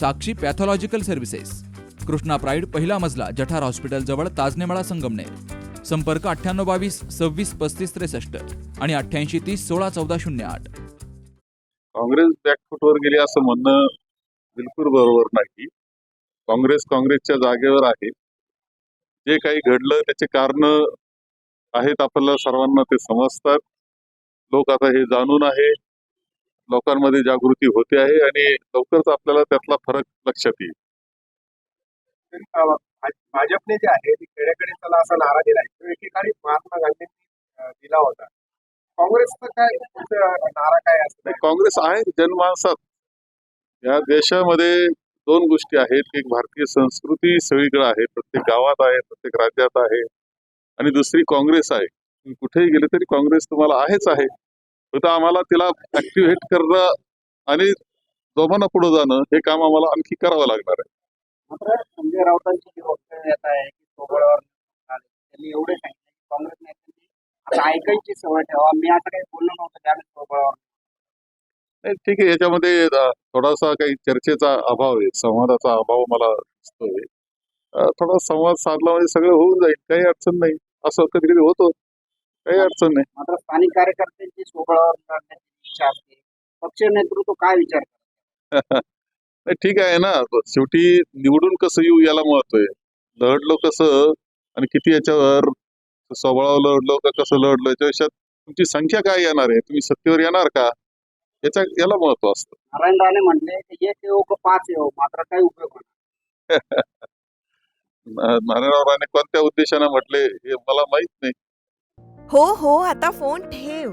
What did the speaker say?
Sakshi pathological services. Krishna pride पहिला मजला जठार hospital जवळ ताजनेमाळा संगमनेर. संपर्क अठ्ठ्याण्णव बावीस सव्वीस पस्तीस त्रेसष्ट आणि अठ्ठ्याऐंशी तीस सोळा चौदा शून्य आठ. काँग्रेस बॅकफुटवर गेली असं म्हणणं बिलकुल बरोबर नाही. काँग्रेस काँग्रेसच्या जागेवर आहे. जे काही घडलं त्याचे कारण आहेत आपल्याला सर्वांना ते समजतात. लोक आता हे जाणून आहे. लोकांमध्ये जागृती होते आहे आणि लवकरच आपल्याला त्यातला फरक लक्षात येईल. भाजपने जे आहे ते खेड्याकडे चला असा नारा दिलाय. तो एकेकाळी महात्मा गांधींनी दिला होता. काँग्रेसचा काय नारा काय असतो? काँग्रेस आहे जनमानसात. या देशामध्ये दोन गोष्टी आहेत. एक भारतीय संस्कृती सगळीकडे आहे. प्रत्येक गावात आहे प्रत्येक राज्यात आहे. आणि दुसरी काँग्रेस आहे. कुठेही गेले तरी काँग्रेस तुम्हाला आहेच आहे. फक्त आम्हाला तिला ऍक्टिव्हेट करणं आणि दोघांना पुढे जाणं हे काम आम्हाला आणखी करावं लागणार आहे. मात्र संजय राऊतांची जी वक्तव्य येत आहे की सोबळावर आले. त्यांनी एवढे सांगितले की काँग्रेस नेत्यांनी आता ऐकायची सवय ठेवा. मी असं काही बोललो नव्हतं त्यावेळेस सोबळावर नाही, ठीक आहे याच्यामध्ये थोडासा काही चर्चेचा अभाव आहे संवादाचा अभाव मला दिसतोय. थोडा संवाद साधला म्हणजे सगळं होऊन जाईल काही अडचण नाही. असं कधी कधी होतं काही अडचण नाही. मात्र स्थानिक कार्यकर्त्यांची सोबळावर लढण्याची इच्छा असते पक्ष नेतृत्व काय विचार करतं? नाही ठीक आहे ना. शेवटी निवडून कसं येऊ याला महत्त्व आहे. लढलो कसं आणि किती याच्यावर स्वबळावर लढलो का कसं लढलो याच्यापेक्षा तुमची संख्या काय येणार आहे? तुम्ही सत्तेवर येणार का? याच्या याला महत्त्व असतं. नारायण राणे म्हणले की एक येऊ का पाच येऊ मात्र काही उपयोग होणार नारायणराव राणे कोणत्या उद्देशाने म्हटले हे मला माहीत नाही. हो हो आता फोन ठेव.